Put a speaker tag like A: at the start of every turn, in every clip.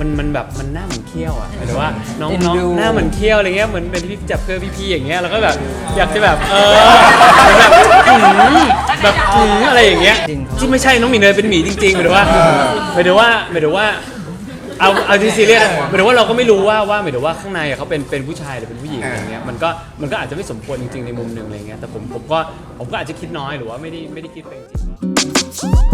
A: มันมันแบบมันหน้าเหมือนเขี้ยวอะหมายถึงว่าน้อง
B: เอ็น
A: น้อง
B: ดู
A: หน้าเหมือนเขี้ยวอะไรเงี้ยเหมือนเป็นพี่จับเพื่อพี่ๆอย่างเงี้ยแล้วก็แบบอยากจะแบบเออเหมือนแบบหืมแบบหืมอะไรอย่างเงี้ย
B: จริงครับ
A: ที่ไม่ใช่น้องหมีเนยเป็นหมีจริงๆหมายถึงว่าหมายถึงว่าหมายถึงว่าเอาเอาที่ซีเรียสหมายถึงว่าเราก็ไม่รู้ว่าว่าหมายถึงว่าข้างในอะเขาเป็นเป็นผู้ชายหรือเป็นผู้หญิงอะไรเงี้ยมันก็มันก็อาจจะไม่สมควรจริงๆในมุมหนึ่งอะไรเงี้ยแต่ผมผมก็ผมก็อาจจะคิดน้อยหรือว่าไม่ได้ไม่ได้คิดไปจริงๆ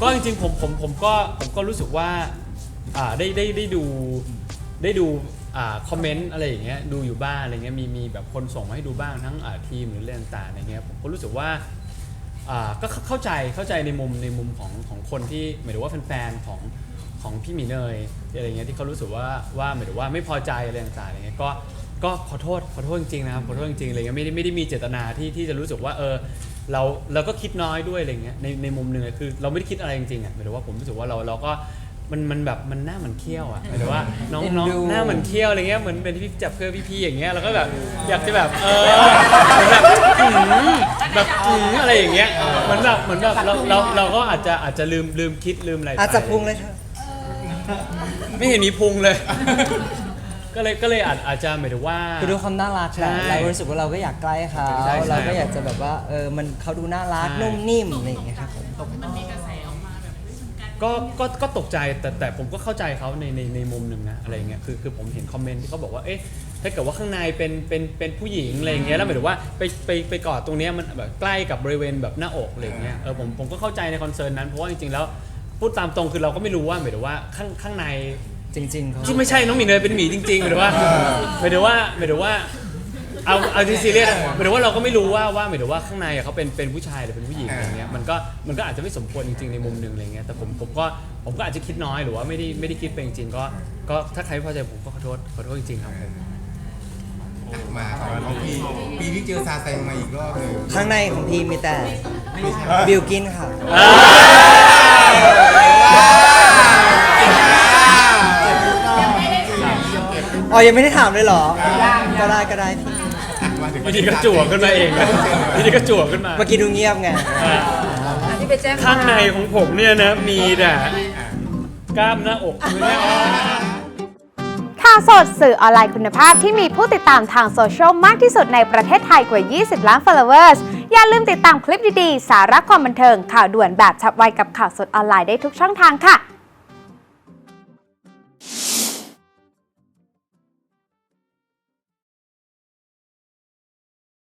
A: ก็จริงๆผมผมผมก็ผมก็รู้สึกว่าอ่าได้ได้ได้ดูได้ดูอ่าคอมเมนต์อะไรอย่างเงี้ยดูอยู่บ้างอะไรเงี้ยมีมีแบบคนส่งมาให้ดูบ้างทั้งอ่าทีมหรือเรื่องต่างๆอะไรเงี้ยผมก็รู้สึกว่าอ่าก็เข้าใจเข้าใจในมุมในมุมของของคนที่หมายถึงว่าแฟนๆของของพี่หมีเนยอะไรเงี้ยที่เขารู้สึกว่าว่าหมายถึงว่าไม่พอใจอะไรต่างๆอะไรเงี้ยก็ ก็ขอโทษขอโทษจริงๆนะครับขอโทษจริงๆอะไรเงี้ยไม่ได้ไม่ได้มีเจตนาที่ที่จะรู้สึกว่าเออเราเราก็คิดน้อยด้วยอะไรเงี้ยในในมุมหนึ่งอะคือ เราไม่ได้คิดอะไรจริงๆอะหมายถึงว่าผมรู้สึกว่าเราเราก็มันมันแบบมันหน้าเหมือนเขี้ยวอะหมายถึงว่าน้อง
B: เอ็น
A: น้อง
B: ดู
A: หน้าเหมือนเขี้ยวอะไรเงี้ยเหมือนเป็นพี่จับเพื่อพี่ๆอย่างเงี้ยเราก็แบบอยากจะแบบเออเหมือนแบบหืมแบบหืมอะไรอย่างเงี้ยเหมือนแบบเหมือนแบบเราเราเราก็อาจจะอาจจะลืมลืมคิดลืมอะไรไป
B: อาจจะพุงเลยเถอะ
A: ไม่เห็นมีพุงเลย ก็เลยก็เลยอาจอาจจะหมายถึงว่า
B: คือด้วยความน่ารักแหละ
A: ใช่
B: เรารู้สึกว่าเราก็อยากใกล้เขา
A: ใช่ใช่
B: เราก็อยากจะแบบว่าเออมันเขาดูน่ารัก
A: ใช่
B: นุ่มนิ่มอะไรอย่างเงี้ยครับผม
A: ก็ก็ก็ตกใจแต่แต่ผมก็เข้าใจเขาในในในมุมหนึ่งนะอะไรเงี้ยคือคือผมเห็นคอมเมนต์ที่เขาบอกว่าเอ๊ะถ้าเกิดว่าข้างในเป็นเป็นเป็นผู้หญิงอะไรเงี้ยแล้วหมายถึงว่าไปไปไปกอดตรงเนี้ยมันแบบใกล้กับบริเวณแบบหน้าอกอะไรเงี้ยเออผมผมก็เข้าใจในคอนเซิร์นนั้นเพราะว่าจริงๆแล้วพูดตามตรงคือเราก็ไม่รู้ว่าหมายถึงว่าข้างข้างใน
B: จริงๆเขา
A: ที่ไม่ใช่น้องหมีเนยเป็นหมีจริงๆหมายถึงว่าหมายถึงว่าหมายถึงว่าเอาเอาที่ซีเรียสหมายถึงว่าเราก็ไม่รู้ว่าว่าหมายถึงว่าข้างในอะเขาเป็นเป็นผู้ชายหรือเป็นผู้หญิงอะไรเงี้ยมันก็มันก็อาจจะไม่สมควรจริงๆในมุมหนึ่งอะไรเงี้ยแต่ผมผมก็ผมก็อาจจะคิดน้อยหรือว่าไม่ได้ไม่ได้คิดไปจริงๆก็ก็ถ้าใครไม่พอใจผมก็ขอโทษขอโทษจริงๆครับผม
C: มาของปีปีนี้เจอซาแซงมาอีกรอบหนึง
B: ข้างในของพีมีแต่บิลกินค่ะอ๋ อยังไม่ได้ถามเลยเหรอ ก็ได้ก็ได้พี่
C: อะมาถึง
A: ทีนี้ก็จั่วขึ้นมาเองนะทีนี้ก็จั่วขึ้นมา
B: เมื่อกี้ดูเงียบไง
A: อ่า
D: ที่ไปแจ้ง
A: ข้างในของผมเนี่ยนะมีแต่กล้ามหน้าอกเนี่ย
D: ข่าวสดสื่อออนไลน์คุณภาพที่มีผู้ติดตามทางโซเชียลมากที่สุดในประเทศไทยกว่า 20 ล้าน followers อย่าลืมติดตามคลิปดี ๆ สาระความบันเทิงข่าวด่วนแบบฉับไวกับข่าวสดออนไลน์ได้ทุกช่องทางค่ะ